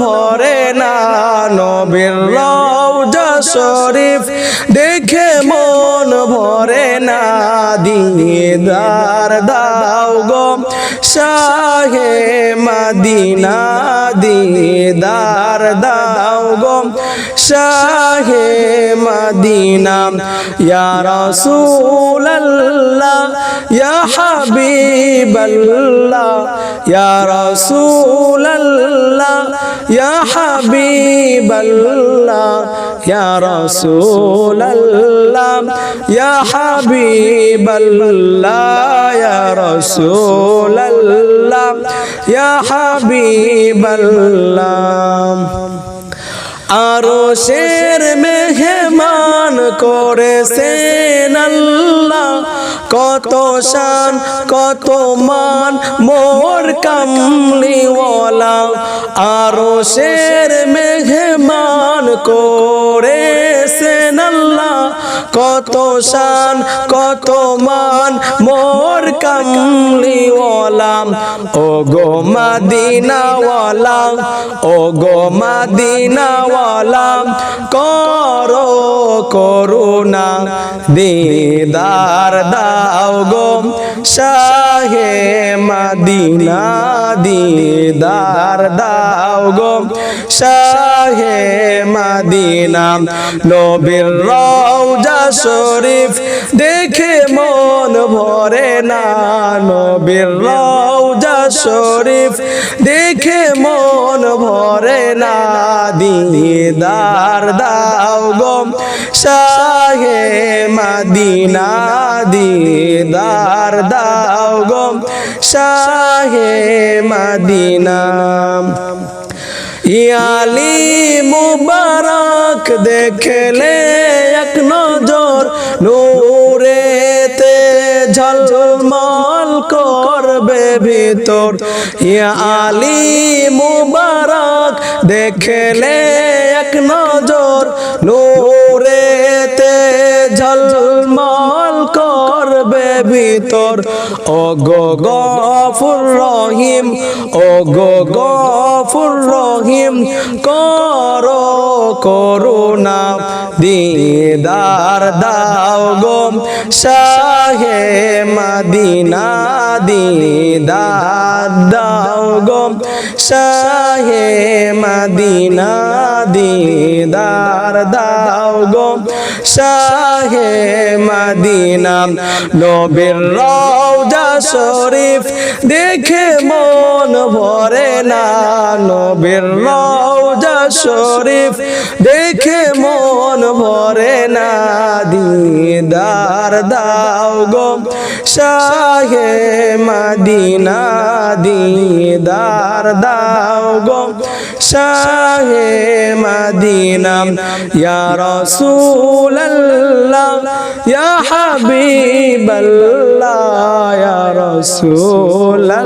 ভরে না, নবীর রওজা শরীফ দেখে মন ভরে না দিদার দাও গো শাহে মদিনা দিদার দাও গো শাহে মদিনা, ইয়া রাসূলুল্লাহ, ইয়া হাবিবাল্লাহ ইয়া রাসূলুল্লাহ, ইয়া হাবিবাল্লাহ, ইয়া রাসূলুল্লাহ, ইয়া হাবিবাল্লাহ, ইয়া রাসূলুল্লাহ, ইয়া হাবিবাল্লাহ। আরও শের মেহমান করেছেন আল্লাহ। কত শান, কত মান, মোর কামলিওয়ালা আরও শের মেঘমান করেছেন আল্লাহ। কত শান, কত মান, মোর কামলিওয়ালা ও গো মাদিনাওয়ালা ও গো মাদিনাওয়ালা, করো করুণা, দিদার দাও গো শাহে মাদিনা, দিদার দাও গো শাহে মাদিনা, নবীর রওজা শরীফ দেখে মন ভরে না। নবীর রওজা শরীফ দেখে মন ভরে না। দিদার দাও গো শাহে মাদিনা, দিদার দাও গো শাহে মাদিনা। ইয়ালি মুবারক দেখলে এক নজর। নূরেতে ঝলমল করবে ভিতর। ইয়ালী মুবারক দেখলে এক নজর। নূরেতে ভিতর। ও গো গফুর রহিম ও গো গফুর রহিম, কর করুণা, দিদার দাও গো শাহে মদিনা, দিদার দাও গো শাহে মদিনা দিদার দাও গো। শাহে মদিনা নবীর রওজা শরীফ দেখে মন ভরে না। নবীর রওজা শরীফ দেখে মন ভরে না। দিদার দাও গো। শাহে মদিনা দিদার দাও গো। শাহে মদিনা ইয়া রাসূলুল্লাহ ইয়া হাবিবাল্লাহ ইয়া রাসূলুল্লাহ